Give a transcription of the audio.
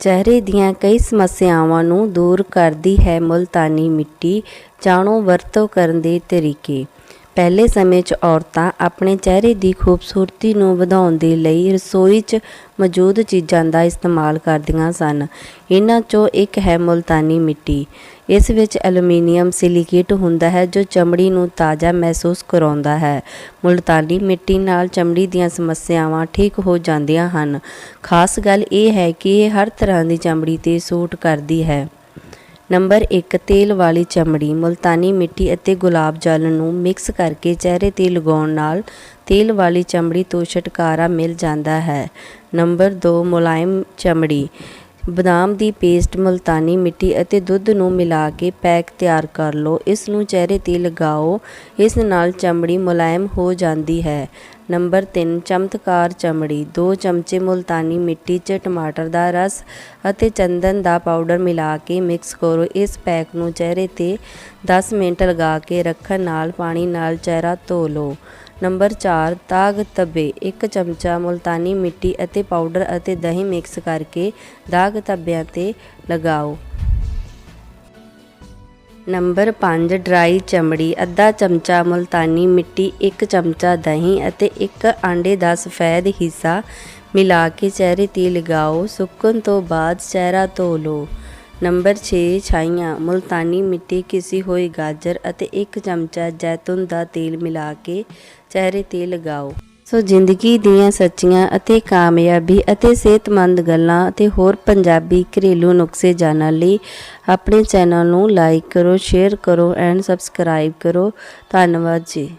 ਚਿਹਰੇ ਦੀਆਂ ਕਈ ਸਮੱਸਿਆਵਾਂ ਨੂੰ ਦੂਰ ਕਰਦੀ ਹੈ ਮੁਲਤਾਨੀ ਮਿੱਟੀ, ਜਾਣੋ ਵਰਤੋਂ ਕਰਨ ਦੇ ਤਰੀਕੇ। ਪਹਿਲੇ ਸਮੇਂ 'ਚ ਔਰਤਾਂ ਆਪਣੇ ਚਿਹਰੇ ਦੀ ਖੂਬਸੂਰਤੀ ਨੂੰ ਵਧਾਉਣ ਦੇ ਲਈ ਰਸੋਈ 'ਚ ਮੌਜੂਦ ਚੀਜ਼ਾਂ ਦਾ ਇਸਤੇਮਾਲ ਕਰਦੀਆਂ ਸਨ। ਇਹਨਾਂ 'ਚੋਂ ਇੱਕ ਹੈ ਮੁਲਤਾਨੀ ਮਿੱਟੀ। ਇਸ ਵਿੱਚ ਐਲੂਮੀਨੀਅਮ ਸਿਲੀਕੇਟ ਹੁੰਦਾ ਹੈ, ਜੋ ਚਮੜੀ ਨੂੰ ਤਾਜ਼ਾ ਮਹਿਸੂਸ ਕਰਾਉਂਦਾ ਹੈ। ਮੁਲਤਾਨੀ ਮਿੱਟੀ ਨਾਲ ਚਮੜੀ ਦੀਆਂ ਸਮੱਸਿਆਵਾਂ ਠੀਕ ਹੋ ਜਾਂਦੀਆਂ ਹਨ। ਖਾਸ ਗੱਲ ਇਹ ਹੈ ਕਿ ਇਹ ਹਰ ਤਰ੍ਹਾਂ ਦੀ ਚਮੜੀ ਤੇ ਸੂਟ ਕਰਦੀ ਹੈ। ਨੰਬਰ 1 ਤੇਲ ਵਾਲੀ ਚਮੜੀ, ਮੁਲਤਾਨੀ ਮਿੱਟੀ ਅਤੇ ਗੁਲਾਬ ਜਲ ਨੂੰ ਮਿਕਸ ਕਰਕੇ ਚਿਹਰੇ ਤੇ ਲਗਾਉਣ ਨਾਲ ਤੇਲ ਵਾਲੀ ਚਮੜੀ ਤੋਂ ਛੁਟਕਾਰਾ ਮਿਲ ਜਾਂਦਾ ਹੈ। ਨੰਬਰ 2 ਮੁਲਾਇਮ ਚਮੜੀ। ਬਦਾਮ ਦੀ ਪੇਸਟ, ਮੁਲਤਾਨੀ ਮਿੱਟੀ ਅਤੇ ਦੁੱਧ ਨੂੰ ਮਿਲਾ ਕੇ ਪੈਕ ਤਿਆਰ ਕਰ ਲਓ। ਇਸ ਨੂੰ ਚਿਹਰੇ ਤੇ ਲਗਾਓ। ਇਸ ਨਾਲ ਚਮੜੀ ਮੁਲਾਇਮ ਹੋ ਜਾਂਦੀ ਹੈ। ਨੰਬਰ 3 ਚਮਤਕਾਰ ਚਮੜੀ। 2 ਚਮਚੇ ਮੁਲਤਾਨੀ ਮਿੱਟੀ 'ਚ ਟਮਾਟਰ ਦਾ ਰਸ ਅਤੇ ਚੰਦਨ ਦਾ ਪਾਊਡਰ ਮਿਲਾ ਕੇ ਮਿਕਸ ਕਰੋ। ਇਸ ਪੈਕ ਨੂੰ ਚਿਹਰੇ ਤੇ 10 ਮਿੰਟ ਲਗਾ ਕੇ ਰੱਖਣ ਨਾਲ ਪਾਣੀ ਨਾਲ ਚਿਹਰਾ ਧੋ ਲਓ। ਨੰਬਰ 4 ਤਾਗ ਤਬੇ 1 ਚਮਚਾ ਮੁਲਤਾਨੀ ਮਿੱਟੀ ਅਤੇ ਪਾਊਡਰ ਅਤੇ ਦਹੀਂ ਮਿਕਸ ਕਰਕੇ ਦਾਗ ਧੱਬਿਆਂ ਤੇ ਲਗਾਓ। ਨੰਬਰ 5 ਡਰਾਈ ਚਮੜੀ, ਅੱਧਾ ਚਮਚਾ ਮੁਲਤਾਨੀ ਮਿੱਟੀ 1 ਚਮਚਾ ਦਹੀਂ ਅਤੇ 1 ਆਂਡੇ ਦਾ ਸਫੈਦ ਹਿੱਸਾ ਮਿਲਾ ਕੇ ਚਿਹਰੇ ਤੇ ਲਗਾਓ। ਸੁੱਕਣ ਤੋਂ ਬਾਅਦ ਚਿਹਰਾ ਧੋ ਲਓ। ਨੰਬਰ 6 ਛਾਈਆਂ, ਮੁਲਤਾਨੀ ਮਿੱਟੀ ਕਿਸੀ ਹੋਈ ਗਾਜਰ ਅਤੇ ਇੱਕ ਚਮਚਾ ਜੈਤੂਨ ਦਾ ਤੇਲ ਮਿਲਾ ਕੇ ਚਿਹਰੇ ਤੇ ਲਗਾਓ। ਸੋ ਜ਼ਿੰਦਗੀ ਦੀਆਂ ਸੱਚੀਆਂ ਅਤੇ ਕਾਮਯਾਬੀ ਅਤੇ ਸਿਹਤਮੰਦ ਗੱਲਾਂ ਅਤੇ ਹੋਰ ਪੰਜਾਬੀ ਘਰੇਲੂ ਨੁਕਸੇ ਜਾਣਨ ਲਈ ਆਪਣੇ ਚੈਨਲ ਨੂੰ ਲਾਈਕ ਕਰੋ ਸ਼ੇਅਰ ਕਰੋ ਐਂਡ ਸਬਸਕ੍ਰਾਈਬ ਕਰੋ। ਧੰਨਵਾਦ ਜੀ।